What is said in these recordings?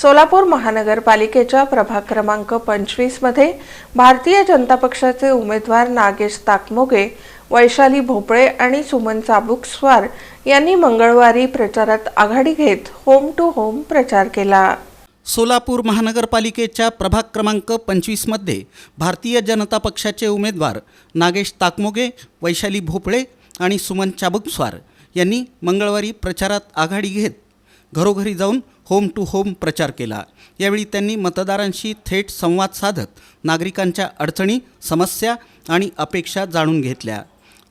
सोलापूर महानगरपालिकेच्या प्रभाग क्रमांक पंचवीसमध्ये भारतीय जनता पक्षाचे उमेदवार नागेश ताकमोगे वैशाली भोपळे आणि सुमन चाबुकस्वार यांनी मंगळवारी प्रचारात आघाडी घेत होम टू होम प्रचार केला. सोलापूर महानगरपालिकेच्या प्रभाग क्रमांक पंचवीसमध्ये भारतीय जनता पक्षाचे उमेदवार नागेश ताकमोगे वैशाली भोपळे आणि सुमन चाबुकस्वार यांनी मंगळवारी प्रचारात आघाडी घेत घरोघरी जाऊन होम टू होम प्रचार केला. यावेळी त्यांनी मतदारांशी थेट संवाद साधत नागरिकांच्या अडचणी समस्या आणि अपेक्षा जाणून घेतल्या.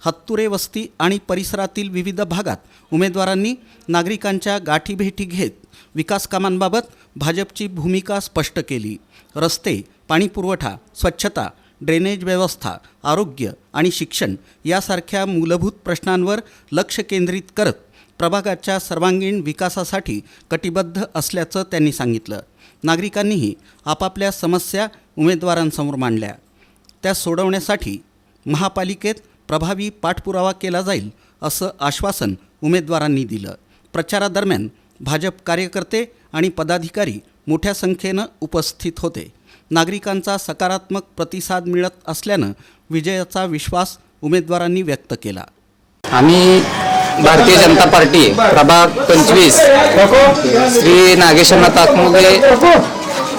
हत्तुरे वस्ती आणि परिसरातील विविध भागात उमेदवारांनी नागरिकांच्या गाठीभेटी घेत विकास कामांबाबत भाजपची भूमिका स्पष्ट केली. रस्ते पाणीपुरवठा स्वच्छता ड्रेनेज व्यवस्था आरोग्य आणि शिक्षण यासारख्या मूलभूत प्रश्नांवर लक्ष केंद्रित करत प्रभागाच्या सर्वांगीण विकासासाठी कटिबद्ध असल्याचं त्यांनी सांगितलं. नागरिकांनीही आपापल्या समस्या उमेदवारांसमोर मांडल्या. त्या सोडवण्यासाठी महापालिकेत प्रभावी पाठपुरावा केला जाईल असं आश्वासन उमेदवारांनी दिलं. प्रचारादरम्यान भाजप कार्यकर्ते आणि पदाधिकारी मोठ्या संख्येनं उपस्थित होते. नागरिकांचा सकारात्मक प्रतिसाद मिळत असल्यानं विजयाचा विश्वास उमेदवारांनी व्यक्त केला. आम्ही भारतीय जनता पार्टी प्रभाग पंचवीस श्री नागेश्वरनाथ ताकमुगे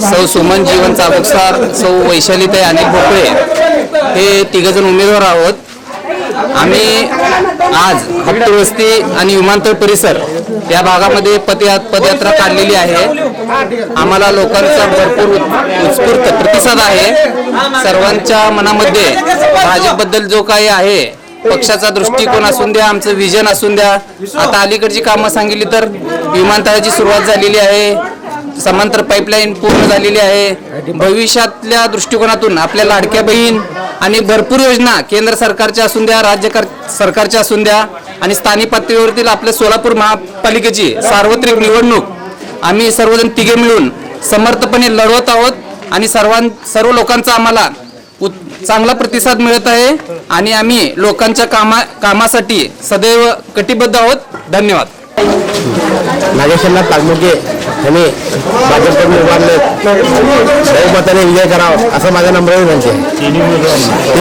सौ सुमन जीवन चाबुकसार सौ वैशालीताई अनिल भोपळे हे तिघजण उमेदवार आहोत. आम्ही आज हट्टू वस्ती आणि विमानतळ परिसर या भागामध्ये पदया पदयात्रा काढलेली आहे. आम्हाला लोकांचा भरपूर उत्स्फूर्त प्रतिसाद आहे. सर्वांच्या मनामध्ये भाजपबद्दल जो काही आहे पक्षाचा दृष्टिकोन असून द्या आमचं विजन असून द्या. आता अलीकडची कामं सांगितली तर विमानतळाची सुरुवात झालेली आहे. समांतर पाईपलाईन पूर्ण झालेली आहे. भविष्यातल्या दृष्टिकोनातून आपल्या लाडक्या बहीण आणि भरपूर योजना केंद्र सरकारच्या असून द्या राज्य सरकारच्या असून द्या आणि स्थानिक पातळीवरतील आपल्या सोलापूर महापालिकेची सार्वत्रिक निवडणूक. आम्ही सर्वजण तिघे मिळून समर्थपणे लढवत आहोत आणि सर्वां सर्व लोकांचा आम्हाला चांगला प्रतिसाद मिळत आहे आणि आम्ही लोकांच्या कामा कामासाठी सदैव कटिबद्ध आहोत. धन्यवाद. नागेशांना ताकमुगे यांनी भाजपकडून उभारले. बहुमताने विजय करावा असं माझ्या नम्र विनंती आहे